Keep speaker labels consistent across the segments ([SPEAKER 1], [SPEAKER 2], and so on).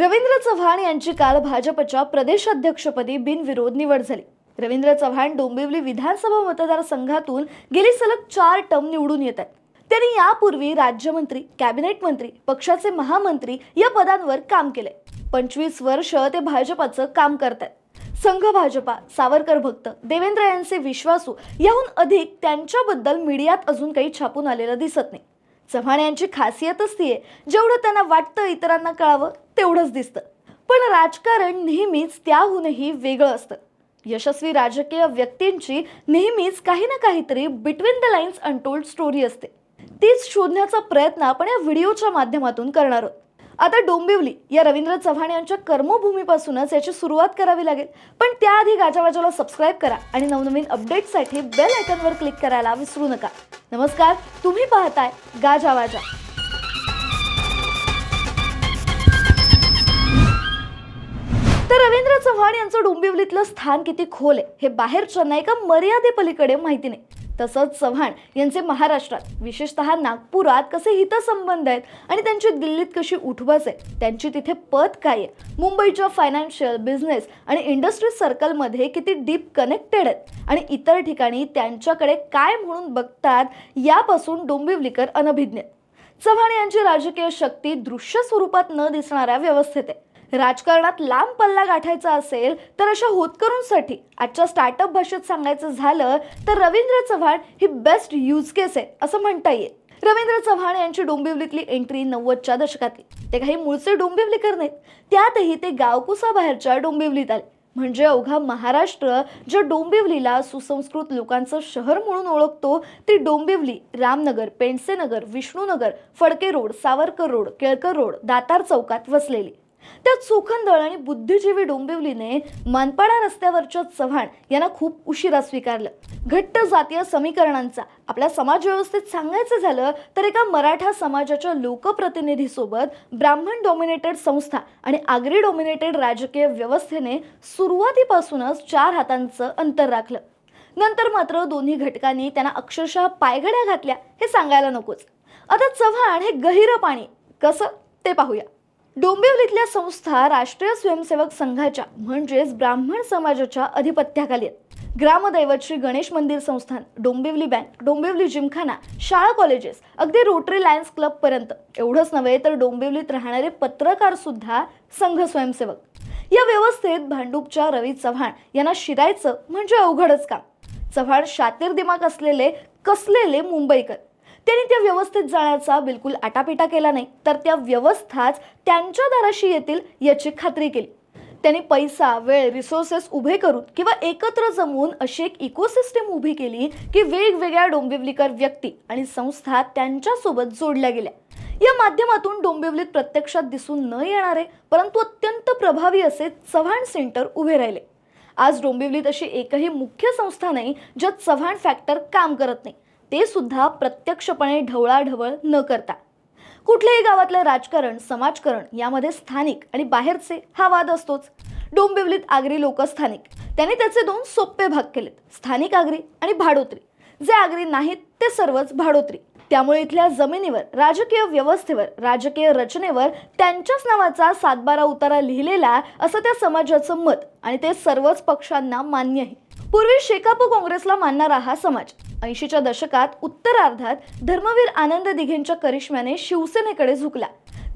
[SPEAKER 1] रवींद्र चव्हाण यांची काल भाजपच्या प्रदेशाध्यक्षपदी बिनविरोध निवड झाली. रवींद्र चव्हाण डोंबिवली विधानसभा मतदारसंघातून गेली सलग चार टर्म निवडून येत आहेत. त्यांनी यापूर्वी राज्यमंत्री कॅबिनेट मंत्री पक्षाचे महामंत्री या पदांवर काम केले. पंचवीस वर्ष ते भाजपाचं काम करतात संघ भाजपा सावरकर भक्त देवेंद्र यांचे विश्वासू याहून अधिक त्यांच्याबद्दल मीडियात अजून काही छापून आलेलं दिसत नाही. चव्हाण यांची खासियतच ती आहे जेवढं त्यांना वाटतं इतरांना कळावं तेवढंच दिसतं. पण राजकारण नेहमीच त्याहूनही वेगळं असतं. यशस्वी राजकीय व्यक्तींची नेहमीच काही ना काहीतरी between the lines untold story असते. तीच शोधण्याचा प्रयत्न आपण या व्हिडिओच्या माध्यमातून करणार आहोत. आता डोंबिवली या रवींद्र चव्हाण यांच्या कर्मभूमीपासूनच याची सुरुवात करावी लागेल. पण त्याआधी गाजावाजाला सबस्क्राईब करा आणि नवनवीन अपडेटसाठी बेल आयकनवर क्लिक करायला विसरू नका. नमस्कार तुम्ही पाहताय गाजावाजा तर रवींद्र चव्हाण यांचं डोंबिवलीतलं स्थान किती खोल आहे हे बाहेरच्या एका मर्यादेपलीकडे माहिती नाही. तसंच चव्हाण यांचे महाराष्ट्रात विशेषतः नागपुरात कसे हितसंबंध आहेत आणि त्यांची दिल्लीत कशी उठबस आहे त्यांची तिथे पत काय आहे मुंबईच्या फायनान्शियल बिझनेस आणि इंडस्ट्री सर्कलमध्ये किती डीप कनेक्टेड आहेत आणि इतर ठिकाणी त्यांच्याकडे काय म्हणून बघतात यापासून डोंबिवलीकर अनभिज्ञ चव्हाण यांची राजकीय शक्ती दृश्य स्वरूपात न दिसणाऱ्या व्यवस्थेत आहे. राजकारणात लांब पल्ला गाठायचा असेल तर अशा होतकरूंसाठी आजच्या स्टार्टअप भाषेत सांगायचं झालं तर रवींद्र चव्हाण ही बेस्ट यूज केस आहे असं म्हणता येईल. रवींद्र चव्हाण यांची डोंबिवलीतली एंट्री नव्वदच्या दशकातली. ते काही मूळचे डोंबिवलीकर नाहीत. त्यातही ते गावकुसाबाहेरच्या डोंबिवलीत आले. म्हणजे अवघा महाराष्ट्र ज्या डोंबिवलीला सुसंस्कृत लोकांचं शहर म्हणून ओळखतो ती Dombivli Ramnagar Pendsenagar Vishnunagar Phadke road Savarkar road Kelkar road Datar चौकात वसलेली. त्यात चोखंदळ आणि बुद्धिजीवी डोंबिवलीने मानपाडा रस्त्यावरच्या चव्हाण यांना खूप उशिरा स्वीकारलं. घट्ट जातीय समीकरणांचा आपल्या समाजव्यवस्थेत सांगायचं झालं तर एका मराठा समाजाच्या लोकप्रतिनिधीसोबत ब्राह्मण डॉमिनेटेड संस्था आणि आगरी डॉमिनेटेड राजकीय व्यवस्थेने सुरुवातीपासूनच चार हातांचं अंतर राखलं. नंतर मात्र दोन्ही घटकांनी त्यांना अक्षरशः पायघड्या घातल्या हे सांगायला नकोच. आता चव्हाण हे गहिरं पाणी कसं ते पाहूया. डोंबिवलीतल्या संस्था राष्ट्रीय स्वयंसेवक संघाच्या म्हणजेच ब्राह्मण समाजाच्या अधिपत्याखाली आहेत. ग्रामदैवत श्री गणेश मंदिर संस्थान डोंबिवली बँक डोंबिवली जिमखाना शाळा कॉलेजेस अगदी रोटरी लायन्स क्लब पर्यंत. एवढंच नव्हे तर डोंबिवलीत राहणारे पत्रकार सुद्धा संघ स्वयंसेवक. या व्यवस्थेत भांडूपच्या रवी चव्हाण यांना शिरायचं म्हणजे अवघडच काम. चव्हाण शातीर दिमाग असलेले कसलेले मुंबईकर. त्यांनी त्या व्यवस्थेत जाण्याचा बिलकुल आटापिटा केला नाही. तर त्या व्यवस्थाच त्यांच्या दाराशी येतील याची खात्री केली. त्यांनी पैसा वेळ रिसोर्सेस उभे करून किंवा एकत्र जमवून अशी एक इकोसिस्टीम उभी केली की वेगवेगळ्या डोंबिवलीकर व्यक्ती आणि संस्था त्यांच्यासोबत जोडल्या गेल्या. या माध्यमातून डोंबिवलीत प्रत्यक्षात दिसून न येणारे परंतु अत्यंत प्रभावी असे चव्हाण सेंटर उभे राहिले. आज डोंबिवलीत अशी एकही मुख्य संस्था नाही ज्यात चव्हाण फॅक्टर काम करत नाही. ते सुद्धा प्रत्यक्षपणे ढवळाढवळ न करता. कुठल्याही गावातलं राजकारण समाजकारण यामध्ये स्थानिक आणि बाहेरचे हा वाद असतोच. डोंबिवलीत आगरी लोक स्थानिक. त्यांनी त्याचे दोन सोपे भाग केलेत. स्थानिक आगरी आणि भाडोत्री. जे आगरी नाहीत ते सर्वच भाडोत्री. त्यामुळे इथल्या जमिनीवर राजकीय व्यवस्थेवर राजकीय रचनेवर त्यांच्याच नावाचा सातबारा उतारा लिहिलेला असं त्या समाजाचं मत आणि ते सर्वच पक्षांना मान्य आहे. पूर्वी शेकापू काँग्रेसला मानणारा हा समाज ऐंशीच्या दशकात उत्तरार्धात धर्मवीर आनंद दिघेंच्या करिश्म्याने शिवसेनेकडे झुकला.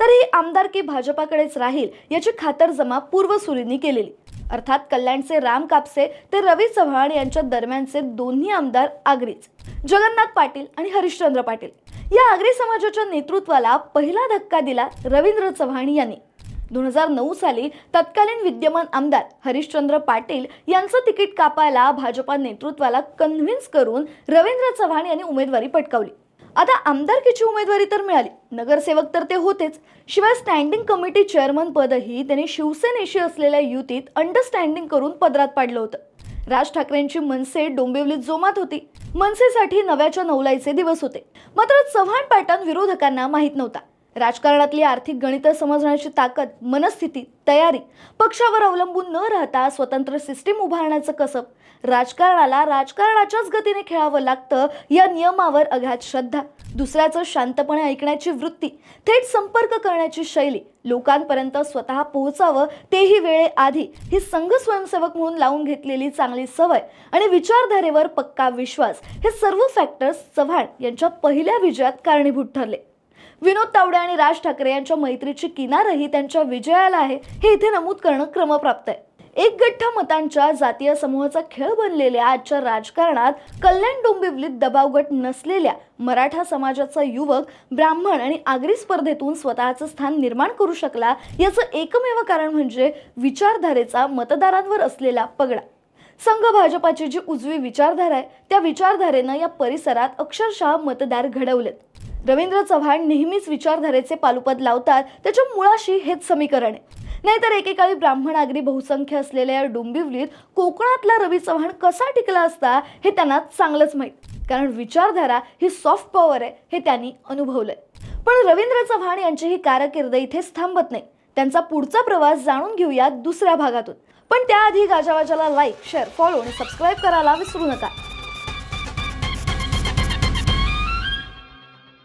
[SPEAKER 1] तर ही आमदारकी भाजपाकडेच राहील याची खातरजमा पूर्वसुरींनी केलेली. अर्थात कल्याणचे राम कापसे ते रवी चव्हाण यांच्या दरम्यानचे दोन्ही आमदार आगरीच. जगन्नाथ पाटील आणि हरिश्चंद्र पाटील. या आगरी समाजाच्या नेतृत्वाला पहिला धक्का दिला रवींद्र चव्हाण यांनी. दोन हजार नऊ साली तत्कालीन विद्यमान आमदार हरिश्चंद्र पाटील यांचं तिकीट कापायला भाजपा नेतृत्वाला कन्व्हिन्स करून रवींद्र चव्हाण यांनी उमेदवारी पटकावली. आता आमदारकीची उमेदवारी तर मिळाली. नगरसेवक तर ते होतेच. शिवाय स्टँडिंग कमिटी चेअरमन पदही त्यांनी शिवसेनेशी असलेल्या युतीत अंडरस्टँडिंग करून पदरात पाडलं होतं. राज ठाकरेंची मनसे डोंबिवलीत जोमात होती. मनसेसाठी नव्याच्या नवलाईचे दिवस होते. मात्र चव्हाण पॅटर्न विरोधकांना माहीत नव्हता. राजकारणातली आर्थिक गणितं समजण्याची ताकद मनस्थिती तयारी पक्षावर अवलंबून न राहता स्वतंत्र सिस्टीम उभारण्याचं कसब राजकारणाला राजकारणाच्याच गतीने खेळावं लागतं या नियमावर अघात श्रद्धा. दुसऱ्याचं शांतपणे ऐकण्याची वृत्ती थेट संपर्क करण्याची शैली लोकांपर्यंत स्वतः पोहोचावं तेही वेळेआधी ही संघ स्वयंसेवक म्हणून लावून घेतलेली चांगली सवय आणि विचारधारेवर पक्का विश्वास हे सर्व फॅक्टर्स चव्हाण यांच्या पहिल्या विजयात कारणीभूत ठरले. विनोद तावडे आणि राज ठाकरे यांच्या मैत्रीची किनारही त्यांच्या विजयाला आहे. हे इथे नमूद करणं क्रमप्राप्त आहे. एक गठ्ठा मतांच्या जातीय समूहाचा खेळ बनलेल्या आजच्या राजकारणात कल्याण डोंबिवलीत दबावगट नसलेल्या मराठा समाजाचा युवक ब्राह्मण आणि आगरी स्पर्धेतून स्वतःचं स्थान निर्माण करू शकला याचं एकमेव कारण म्हणजे विचारधारेचा मतदारांवर असलेला पगडा. संघ भाजपाची जी उजवी विचारधारा आहे त्या विचारधारेनं या परिसरात अक्षरशः मतदार घडवलेत. रवींद्र चव्हाण नेहमीच विचारधारेचे पालुपद लावतात त्याच्या मुळाशी हेच समीकरण आहे. नाहीतर एकेकाळी ब्राह्मण आगरी बहुसंख्य असलेल्या या डोंबिवलीत कोकणातला रवी चव्हाण कसा टिकला असता हे त्यांना चांगलंच माहीत. कारण विचारधारा ही सॉफ्ट पॉवर आहे हे त्यांनी अनुभवलंय. पण रवींद्र चव्हाण यांची ही कारकीर्द इथेच थांबत नाही. त्यांचा पुढचा प्रवास जाणून घेऊया दुसऱ्या भागातून. पण त्याआधी गाजावाजाला लाईक शेअर फॉलो आणि सबस्क्राईब करायला विसरू नका.